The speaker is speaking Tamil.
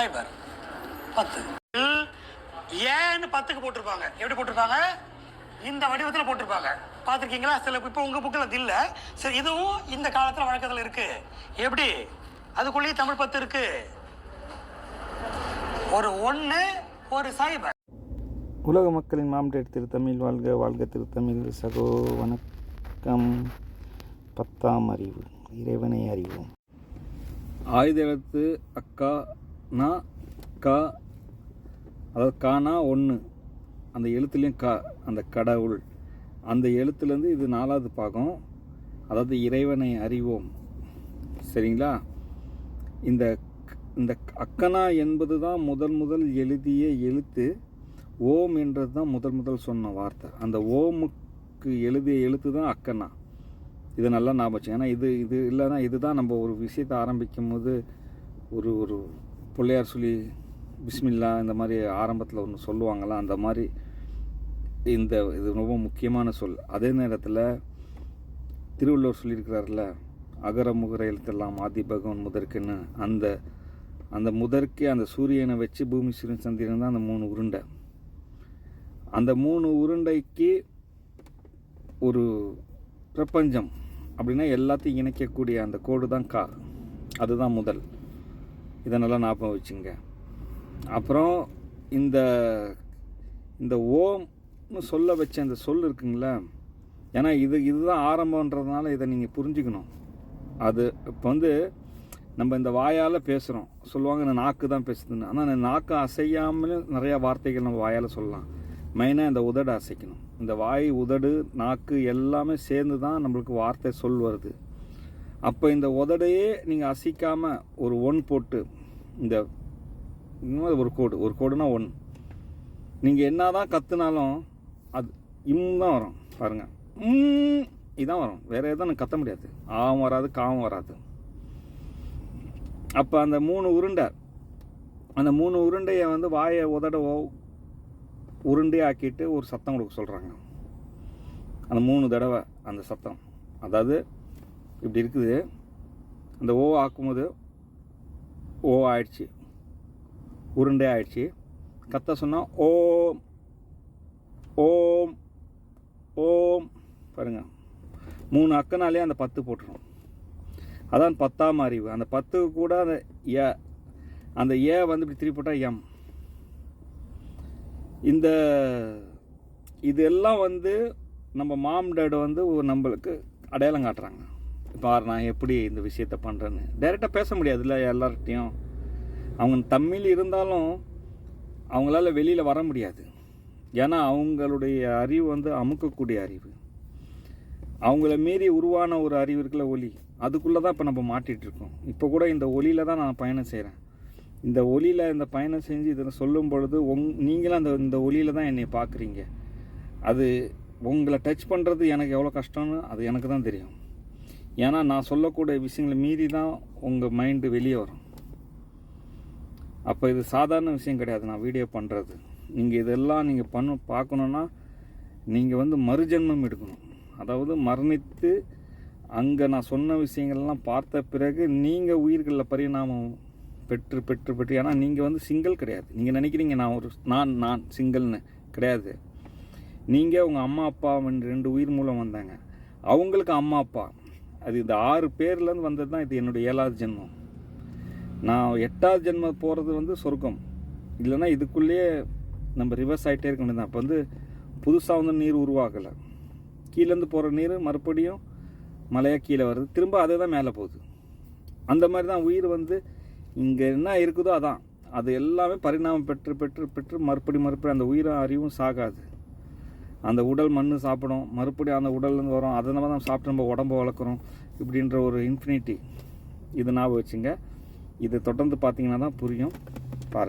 சைபர் பத்து. ஏன்னு பத்துக்கு போட்டிருப்பாங்க. எப்படி போட்டிருப்பாங்க? இந்த வடிவத்தில் போட்டிருப்பாங்க. பார்த்துருக்கீங்களா? சில இப்போ உங்கள் புக்கில் அது இல்லை. சரி இதுவும் இந்த காலத்தில் வழக்கத்தில் இருக்கு. எப்படி? அதுக்குள்ளேயும் தமிழ் பத்து இருக்கு. ஒரு ஒன்று ஒரு சைபர் உலக மக்களின் மாம்டேட் திருத்தமிழ் வாழ்க வாழ்க திருத்தமிழ் சகோ. வணக்கம். பத்தாம் அறிவு இறைவனை அறிவோம். ஆயுத எழுத்து அக்கா நா கா அதாவது கானா ஒன்று அந்த எழுத்துலேயும் கா அந்த கடவுள் அந்த எழுத்துலேருந்து இது நாலாவது பாகம். அதாவது இறைவனை அறிவோம். சரிங்களா? இந்த இந்த அக்கனா என்பது தான் முதல் முதல் எழுதிய எழுத்து. ஓம் என்றது தான் முதல் முதல் சொன்ன வார்த்தை. அந்த ஓமுக்கு எழுதிய எழுத்து தான் அக்கனா. இது நல்லா ஞாபகம் ஏன்னா இது இது இல்லைன்னா இதுதான் நம்ம ஒரு விஷயத்தை ஆரம்பிக்கும் போது ஒரு ஒரு பிள்ளையார் சொல்லி பிஸ்மில்லா இந்த மாதிரி ஆரம்பத்தில் ஒன்று சொல்லுவாங்கள்ல அந்த மாதிரி இந்த இது ரொம்ப முக்கியமான சொல். அதே நேரத்தில் திருவள்ளுவர் சொல்லியிருக்கிறார்ல அகர முகர எழுத்தெல்லாம் ஆதி பகவான் முதற்குன்னு. அந்த அந்த முதற்கே அந்த சூரியனை வச்சு பூமி சூரியன் சந்திரன் தான் அந்த மூணு உருண்டை. அந்த மூணு உருண்டைக்கு ஒரு பிரபஞ்சம் அப்படின்னா எல்லாத்தையும் இணைக்கக்கூடிய அந்த கோடு தான் கா. அதுதான் முதல். இதை நல்லா ஞாபகம் வச்சுங்க. அப்புறம் இந்த இந்த ஓம்னு சொல்ல வச்ச அந்த சொல் இருக்குங்களா ஏன்னா இது இதுதான் ஆரம்பன்றதுனால இதை நீங்கள் புரிஞ்சுக்கணும். அது இப்போ வந்து நம்ம இந்த வாயால் பேசுகிறோம் சொல்லுவாங்க இந்த நாக்கு தான் பேசுதுன்னு. ஆனால் இந்த நாக்கு அசையாமலும் நிறையா வார்த்தைகள் நம்ம வாயால் சொல்லலாம். மெயினாக இந்த உதடு அசைக்கணும். இந்த வாய் உதடு நாக்கு எல்லாமே சேர்ந்து தான் நம்மளுக்கு வார்த்தை சொல் வருது. அப்போ இந்த உதடையே நீங்கள் அசைக்காமல் ஒரு ஒன் போட்டு இந்த இன்னும் ஒரு கோடு ஒரு கோடுனா ஒன் நீங்கள் என்ன தான் கற்றுனாலும் அது இம் தான் வரும் பாருங்கள் இதான் வரும். வேறு எதுவும் கத்த முடியாது. ஆவும் வராது காவும் வராது. அப்போ அந்த மூணு உருண்டை அந்த மூணு உருண்டையை வந்து வாயை உதட ஓ- ஆக்கிட்டு ஒரு சத்தம் கொடுக்க சொல்கிறாங்க அந்த மூணு தடவை அந்த சத்தம். அதாவது இப்படி இருக்குது. அந்த ஓ ஆக்கும்போது ஓ ஆயிடுச்சு. உருண்டை ஆயிடுச்சு. கத்த சொன்னால் ஓம் ஓம் ஓம். பாருங்கள் மூணு அக்கனாலே அந்த பத்து போட்டுரும். அதான் பத்தாம் அறிவு. அந்த பத்து கூட அந்த ஏ அந்த ஏ வந்து இப்படி திருப்பி போட்டால் எம். இந்த இதெல்லாம் வந்து நம்ம மாம் டேடு வந்து ஒரு நம்மளுக்கு அடையாளம் காட்டுறாங்க. பார் நான் எப்படி இந்த விஷயத்த பண்ணுறேன்னு டைரெக்டாக பேச முடியாதுல்ல எல்லார்கிட்டையும். அவங்க தமிழ் இருந்தாலும் அவங்களால வெளியில் வர முடியாது. ஏன்னா அவங்களுடைய அறிவு வந்து அமுக்கக்கூடிய அறிவு. அவங்கள மீறி உருவான ஒரு அறிவு இருக்குல்ல ஒலி. அதுக்குள்ளே தான் இப்போ நம்ம மாட்டிகிட்டு இருக்கோம். இப்போ கூட இந்த ஒலியில் தான் நான் பயணம் செய்கிறேன் இந்த ஒலியில் இந்த பயணம் செஞ்சு இதில் சொல்லும் பொழுது உங் நீங்களும் அந்த இந்த ஒலியில் தான் என்னை பார்க்குறீங்க அது உங்களை டச் பண்ணுறது எனக்கு எவ்வளோ கஷ்டம்னு அது எனக்கு தான் தெரியும். ஏன்னா நான் சொல்லக்கூடிய விஷயங்களை மீறி தான் உங்கள் மைண்டு வெளியே வரும். அப்போ இது சாதாரண விஷயம் கிடையாது நான் வீடியோ பண்ணுறது நீங்கள் இதெல்லாம் நீங்கள் பண்ண பார்க்கணுன்னா நீங்கள் வந்து மறுஜென்மம் எடுக்கணும். அதாவது மரணித்து அங்கே நான் சொன்ன விஷயங்கள்லாம் பார்த்த பிறகு நீங்கள் உயிர்களில் பரிணாமம் பெற்று பெற்று பெற்று ஏன்னா நீங்கள் வந்து சிங்கிள் கிடையாது. நீங்கள் நினைக்கிறீங்க நான் ஒரு நான் நான் சிங்கிள்னு கிடையாது. நீங்கள் உங்கள் அம்மா அப்பா என்று ரெண்டு உயிர் மூலம் வந்தாங்க. அவங்களுக்கு அம்மா அப்பா. அது இந்த ஆறு பேர்லேருந்து வந்தது தான் இது என்னுடைய ஏழாவது ஜென்மம். நான் எட்டாவது ஜென்மம் போகிறது வந்து சொர்க்கம். இல்லைன்னா இதுக்குள்ளேயே நம்ம ரிவர்ஸ் ஆகிட்டே இருக்க வேண்டியது அப்போ வந்து புதுசாக வந்து நீர் உருவாகலை. கீழேருந்து போகிற நீர் மறுபடியும் மலையாக கீழே வருது. திரும்ப அதே தான் மேலே போகுது. அந்த மாதிரி தான் உயிர் வந்து இங்கே என்ன இருக்குதோ அதான். அது எல்லாமே பரிணாமம் பெற்று பெற்று பெற்று மறுபடி மறுபடி அந்த உயிரும் அறிவும் சாகாது. அந்த உடல் மண் சாப்பிடும். மறுபடியும் அந்த உடல்லேருந்து வரும். அதை நம்ம தான் சாப்பிட்டு நம்ம உடம்ப வளர்க்குறோம் இப்படின்ற ஒரு இன்ஃபினிட்டி இது ஞாபகம் வச்சுங்க. இது தொடர்ந்து பார்த்தீங்கன்னா தான் புரியும். பாருங்கள்